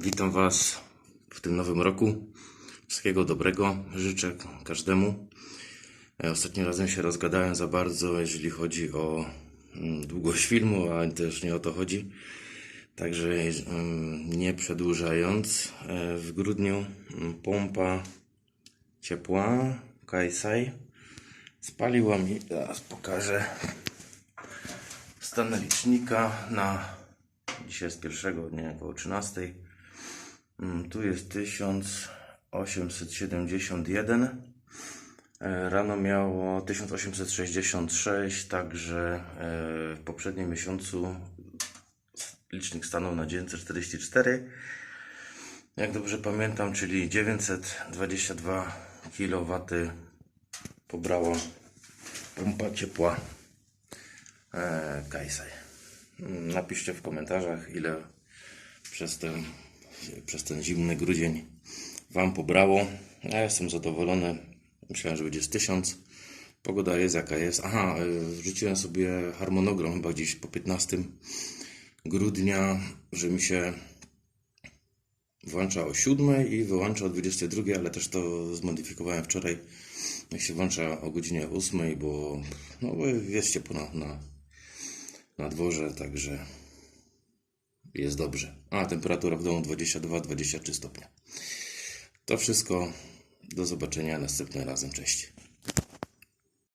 Witam Was w tym nowym roku. Wszystkiego dobrego życzę każdemu. E, Ostatnim razem się rozgadałem za bardzo, jeżeli chodzi o mm, długość filmu, a też nie o to chodzi. Także mm, nie przedłużając, e, w grudniu mm, pompa ciepła Kaisai spaliła mi, zaraz pokażę, stan licznika na dzisiaj jest pierwszego dnia około 13 Mm, tu jest 1871 E, rano miało 1866 także e, w poprzednim miesiącu licznik stanął na 944 jak dobrze pamiętam czyli 922 kW pobrała pompa ciepła e, Kaisai. Mm, Napiszcie w komentarzach, ile przez ten, przez ten zimny grudzień Wam pobrało. Ja jestem zadowolony. Myślałem, że będzie z 1000. Pogoda jest jaka jest. Aha, e, wrzuciłem sobie harmonogram chyba gdzieś po 15 grudnia, że mi się włącza o 7 i wyłącza o 22, ale też to zmodyfikowałem wczoraj. Jak się włącza o godzinie 8, bo no bo jest ciepło na, na, na dworze, także jest dobrze. A temperatura w domu 22-23 stopnie. To wszystko. Do zobaczenia następnym razem. Cześć.